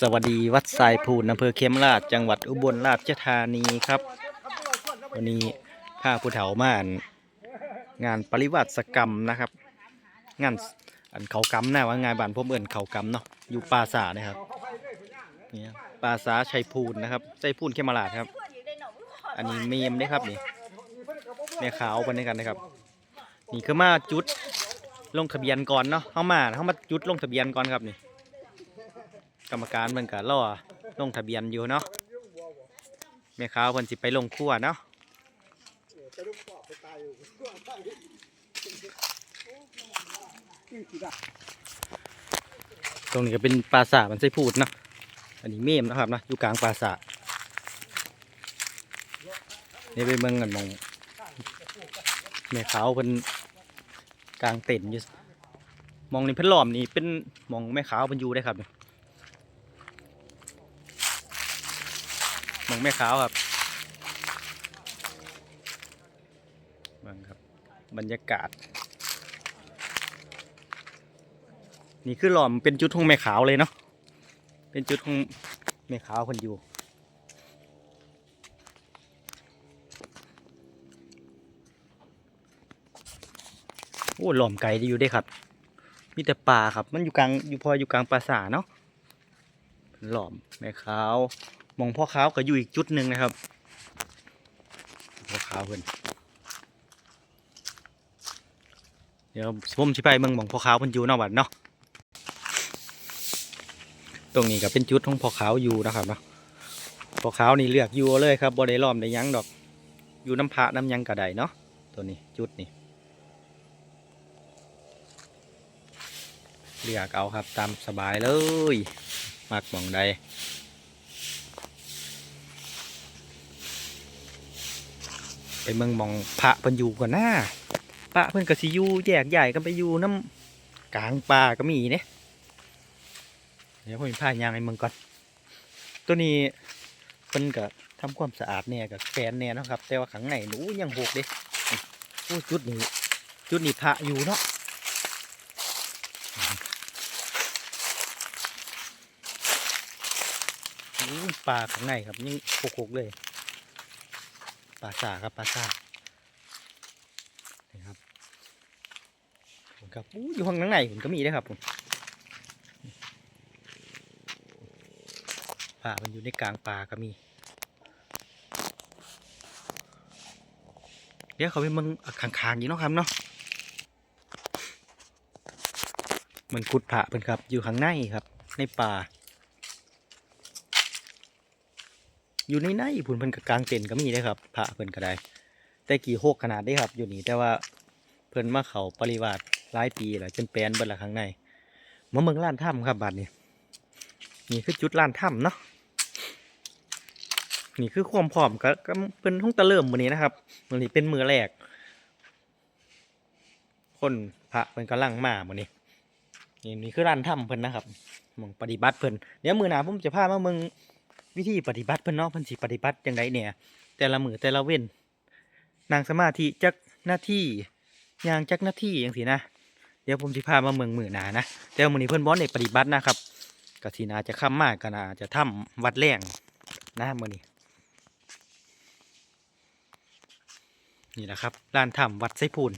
สวัสดีวัดทรายพูนอำเภอเขมราชจังหวัดอุบลราชธานีครับ วันนี้พาผู้เฒ่ามาอ่านงานปริวัติกรรมนะครับ งานอันเขากำนะว่างานบ้านผมเอิ่นเขากำเนาะอยู่ปราสาทนะครับนี่ปราสาทชัยพูนนะครับชัยพูนเขมราชครับ อันนี้เมมได้ครับนี่แม่ขาวเป็นด้วยกันนะครับ นี่คือมาจุดลงทะเบียนก่อนเนาะเข้ามาเข้ามาจุดลงทะเบียนก่อนครับนี่ กรรมการมันก็รอลงทะเบียนอยู่เนาะแม่ค้าวเพิ่นสิไปลงครัวเนาะตรงนี้ก็เป็นปราสาทมันใส่พูดเนาะอันนี้เมมนะครับนะอยู่กลางปราสาทนี่ไปเมืองกันมองแม่ขาวเพิ่นกลางเต็นท์อยู่มองนี่เพิ่นล้อมนี่เป็นมองแม่ขาวเพิ่นอยู่ได้ครับ มองแม่ขาวครับบังครับ บรรยากาศ นี่คือหล่อมเป็นจุดของแม่ขาวเลยเนาะเป็นจุดของแม่ขาวคนอยู่โอ้หล่อมไก่ดีอยู่ได้ครับ มีแต่ป่าครับ มันอยู่กลางอยู่พออยู่กลางปราสาเนาะหล่อมแม่ขาวมองพ่อขาวก็อยู่อีกจุดหนึ่งนะครับพ่อขาวเพิ่นเดี๋ยวผมสิไปเมืองมองพ่อขาวเพิ่นอยู่นอกบัดเนาะตรงนี้ก็เป็นจุดของพ่อขาวอยู่นะครับเนาะพ่อขาวนี่เลือกอยู่เลยครับบ่ได้ล้อมได้ยังดอก อยู่น้ำพระน้ำยังกระไดเนาะตัวนี้จุดนี้เลือกเอาครับตามสบายเลย มักมองใด ไปเมืองมองพระเพิ่นอยู่ก่อนหน้าพระเพิ่นก็สิอยู่แยกใหญ่กันไปอยู่น้ำกลางป่าก็มีเนี่ยเดี๋ยวผมพายางในเมืองก่อน ตัวนี้เพิ่นก็ทำความสะอาดเนี่ยกับแฟนเนี่ยเนาะครับ แต่ว่าข้างในหนูยังหกเด้โอ้จุดนี้จุดนี้พระอยู่เนาะป่าข้างในครับยังหกๆเลย ปลาสาครับปลาสานี่ครับผมครับออยู่ห้องข้างในผมก็มีนะครับผมป่ามันอยู่ในกลางป่าก็มี เดี๋ยวเขาไปมึงข้างๆอยู่เนาะครับเนาะมันกุดผาเป็นครับ อยู่ข้างในครับ ในป่า อยู่ในในผุนเพิ่นกับกลางเต็นท์ก็มีได้ครับพระเพิ่นก็ได้ แต่กี่โหกขนาดได้ครับ อยู่นี่แต่ว่าเพิ่นมาเขาปริวาสหลายปีแล้วจนแปลนเบิดละข้างในมาเมืองล้านถ้ำครับบัดนี้นี่คือจุดล้านถ้ำเนาะนี่คือความพร้อมก็ก็เพิ่นห้องตะเริ่มมื้อนี้นะครับมื้อนี้เป็นมือแรก คนพระเพิ่นกำลังมามื้อนี้นี่นี่คือร้านถ้ำเพิ่นนะครับมองปฏิบัติเพิ่นเดี๋ยวมือหนาผมจะพามาเมือง วิธีปฏิบัติเพิ่นเนาะเพิ่นสิปฏิบัติจังไดเนี่ยแต่ละมือแต่ละเว้นนางสมาธิจักหน้าที่ยางจักหน้าที่จังซี่นะ เดี๋ยวผมสิพามาเมืองมือหนานะแต่ว่ามื้อนี้เพิ่นบ่ได้ปฏิบัตินะครับก็สินาจะค่ำมมากกนาจะทำวัดแรงนะมือนี้นี่แหละครับลานถ้ำวัดไสพูน